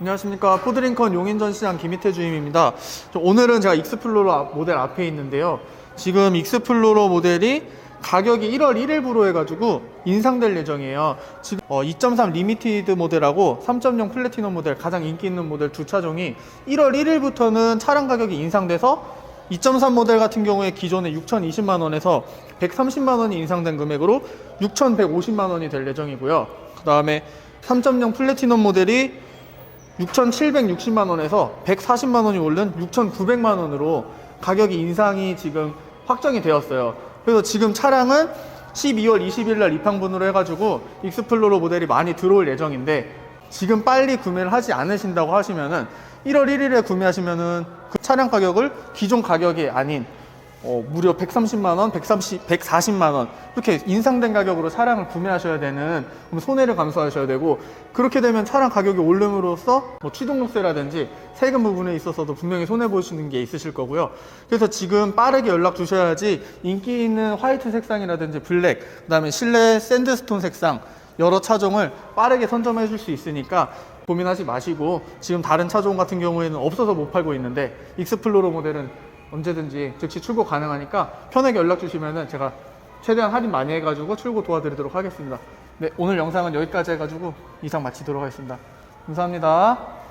안녕하십니까 포드링컨 용인전시장 김희태 주임입니다. 저 오늘은 제가 익스플로러 앞- 모델 앞에 있는데요. 지금 익스플로러 모델이 가격이 1월 1일부로 해가지고 인상될 예정이에요. 지금 어, 2.3 리미티드 모델하고 3.0 플래티넘 모델 가장 인기 있는 모델 두 차종이 1월 1일부터는 차량 가격이 인상돼서 2.3 모델 같은 경우에 기존에 6,020만 원에서 130만 원이 인상된 금액으로 6,150만 원이 될 예정이고요. 그 다음에 3.0 플래티넘 모델이 6,760만 원에서 140만 원이 오른 6,900만 원으로 가격이 인상이 지금 확정이 되었어요. 그래서 지금 차량은 12월 20일 날 입항분으로 해가지고 익스플로러 모델이 많이 들어올 예정인데 지금 빨리 구매를 하지 않으신다고 하시면은 1월 1일에 구매하시면은 그 차량 가격을 기존 가격이 아닌 어, 무려 130만 원, 130, 140만 원 이렇게 인상된 가격으로 차량을 구매하셔야 되는 그럼 손해를 감수하셔야 되고 그렇게 되면 차량 가격이 오름으로써 뭐 취등록세라든지 세금 부분에 있어서도 분명히 손해 보시는 게 있으실 거고요. 그래서 지금 빠르게 연락 주셔야지 인기 있는 화이트 색상이라든지 블랙, 그다음에 실내 샌드스톤 색상 여러 차종을 빠르게 선점해 줄 수 있으니까 고민하지 마시고 지금 다른 차종 같은 경우에는 없어서 못 팔고 있는데 익스플로러 모델은 언제든지 즉시 출고 가능하니까 편하게 연락 주시면은 제가 최대한 할인 많이 해가지고 출고 도와드리도록 하겠습니다. 네, 오늘 영상은 여기까지 해가지고 이상 마치도록 하겠습니다. 감사합니다.